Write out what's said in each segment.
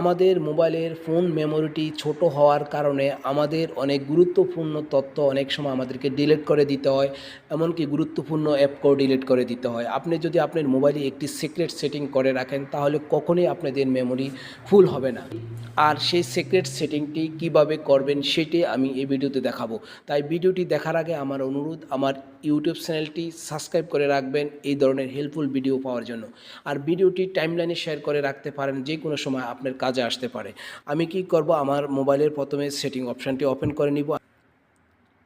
আমাদের মোবাইলের ফোন মেমোরিটি ছোট হওয়ার কারণে আমাদের অনেক গুরুত্বপূর্ণ তথ্য অনেক সময় আমাদেরকে ডিলিট করে দিতে হয়, এমনকি গুরুত্বপূর্ণ অ্যাপকেও ডিলিট করে দিতে হয়। আপনি যদি আপনার মোবাইলে একটি সিক্রেট সেটিং করে রাখেন, তাহলে কখনোই আপনাদের মেমোরি ফুল হবে না। আর সেই সিক্রেট সেটিংটি কীভাবে করবেন, সেটি আমি এই ভিডিওতে দেখাবো। তাই ভিডিওটি দেখার আগে আমার অনুরোধ, আমার ইউটিউব চ্যানেলটি সাবস্ক্রাইব করে রাখবেন, এই ধরনের হেল্পফুল ভিডিও পাওয়ার জন্য। আর ভিডিওটি টাইমলাইনে শেয়ার করে রাখতে পারেন যে কোনো সময় আপনার কাজে আসতে পারে। আমি কি করব? আমার মোবাইলের প্রথমে সেটিং অপশানটি ওপেন করে নিব।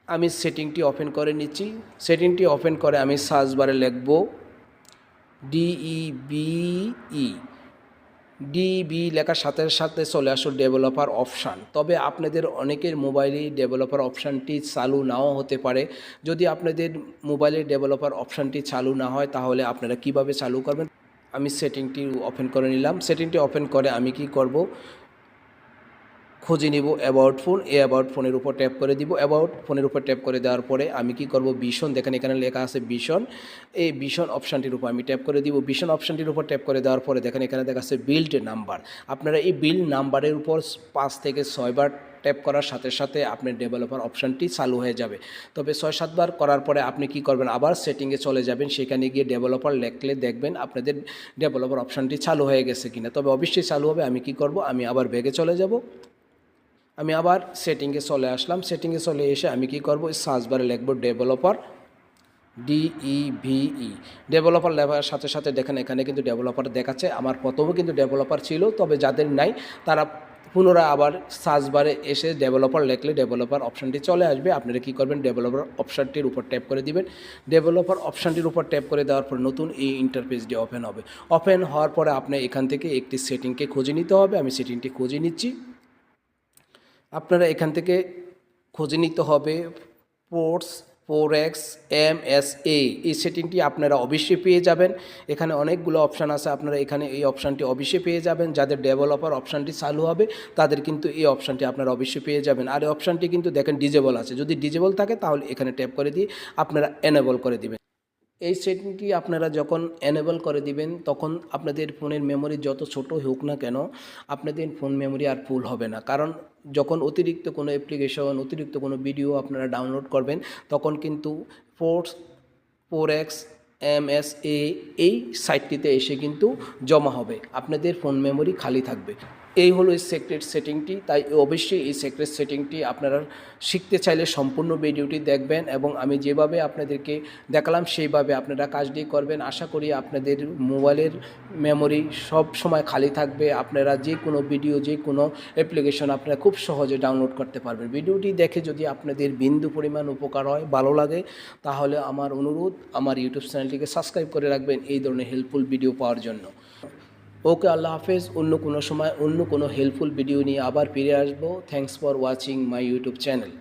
আমি সেটিংটি ওপেন করে নিচ্ছি। সেটিংটি ওপেন করে আমি সার্চ বারে লিখব ডিইবিই। ডিবি লেখার সাথে সাথে চলে আসো ডেভেলপার অপশান। তবে আপনাদের অনেকের মোবাইলেই ডেভেলপার অপশানটি চালু নাও হতে পারে। যদি আপনাদের মোবাইলে ডেভেলপার অপশানটি চালু না হয়, তাহলে আপনারা কীভাবে চালু করবেন? আমি সেটিংটি ওপেন করে নিলাম। সেটিংটি ওপেন করে আমি কি করব? খুঁজে নিব অ্যাবাউট ফোন এই অ্যাবাউট ফোনের উপর ট্যাপ করে দিব। অ্যাবাউট ফোনের উপর ট্যাপ করে দেওয়ার পরে আমি কি করব? ভীষণ দেখেন এখানে লেখা আছে ভীষণ এই ভীষণ অপশানটির উপর আমি ট্যাপ করে দিব। ভীষণ অপশানটির উপর ট্যাপ করে দেওয়ার পরে দেখেন এখানে দেখা আছে বিল্ড নাম্বার আপনারা এই বিল্ড নাম্বারের উপর পাঁচ থেকে ছয়বার ট্যাপ করার সাথে সাথে আপনার ডেভেলপার অপশানটি চালু হয়ে যাবে। তবে ছয় সাতবার করার পরে আপনি কি করবেন? আবার সেটিংয়ে চলে যাবেন, সেখানে গিয়ে ডেভেলপার লেখলে দেখবেন আপনাদের ডেভেলপার অপশানটি চালু হয়ে গেছে কিনা। তবে অবশ্যই চালু হবে, আমি কি করব? আমি আবার ব্যাগে চলে যাব। আমি আবার সেটিংয়ে চলে আসলাম। সেটিংয়ে চলে এসে আমি কি করব? সার্চ বারে লিখব ডেভেলপার ডিইভিই ডেভেলপার লেখার সাথে সাথে দেখেন, এখানে কিন্তু ডেভেলপার দেখাচ্ছে। আমার প্রথমে কিন্তু ডেভেলপার ছিল, তবে যাদের নাই, তারা পুনরায় আবার সার্চ বারে এসে ডেভেলপার লেখলে ডেভেলপার অপশানটি চলে আসবে। আপনারা কী করবেন? ডেভেলপার অপশানটির উপর ট্যাপ করে দিবেন। ডেভেলপার অপশানটির উপর ট্যাপ করে দেওয়ার পর নতুন এই ইন্টারফেসটি ওপেন হবে। ওপেন হওয়ার পরে আপনি এখান থেকে একটি সেটিংকে খুঁজে নিতে হবে। আমি সেটিংটি খুঁজে নিচ্ছি। আপনারা এখান থেকে খুঁজে নিতে হবে ports four X M S A এই সেটিংটি আপনারা অবশ্যই পেয়ে যাবেন। এখানে অনেকগুলো অপশান আছে, আপনারা এখানে এই অপশানটি অবশ্যই পেয়ে যাবেন। যাদের ডেভেলপার অপশানটি চালু হবে, তাদের কিন্তু এই অপশানটি আপনারা অবশ্যই পেয়ে যাবেন। আর এই অপশানটি কিন্তু দেখেন ডিজেবল আছে। যদি ডিজেবল থাকে, তাহলে এখানে ট্যাপ করে দিয়ে আপনারা এনেবল করে দিবেন। এই সেটিংটি আপনারা যখন এনেবল করে দিবেন, তখন আপনাদের ফোনের মেমোরি যত ছোট হোক না কেন, আপনাদের ফোন মেমোরি আর ফুল হবে না। কারণ যখন অতিরিক্ত কোনো অ্যাপ্লিকেশন অতিরিক্ত কোনো ভিডিও আপনারা ডাউনলোড করবেন, তখন কিন্তু force four X M S A এই সাইটটিতে এসে কিন্তু জমা হবে। আপনাদের ফোন মেমোরি খালি থাকবে। এই হলো এই সেক্রেট সেটিংটি তাই অবশ্যই এই সেক্রেট সেটিংটি আপনারা শিখতে চাইলে সম্পূর্ণ ভিডিওটি দেখবেন এবং আমি যেভাবে আপনাদেরকে দেখালাম, সেইভাবে আপনারা কাজটি করবেন। আশা করি আপনাদের মোবাইলের মেমোরি সব সময় খালি থাকবে। আপনারা যে কোনো ভিডিও যে কোনো অ্যাপ্লিকেশন আপনারা খুব সহজে ডাউনলোড করতে পারবেন। ভিডিওটি দেখে যদি আপনাদের বিন্দু পরিমাণ উপকার হয়, ভালো লাগে, তাহলে আমার অনুরোধ, আমার ইউটিউব চ্যানেলটিকে সাবস্ক্রাইব করে রাখবেন। এই ধরনের হেল্পফুল ভিডিও পাওয়ার জন্য। ওকে আল্লাহ হাফেজ, অন্য কোনো সময় অন্য কোনো হেল্পফুল ভিডিও নিয়ে আবার ফিরে আসব। Thanks for watching my YouTube channel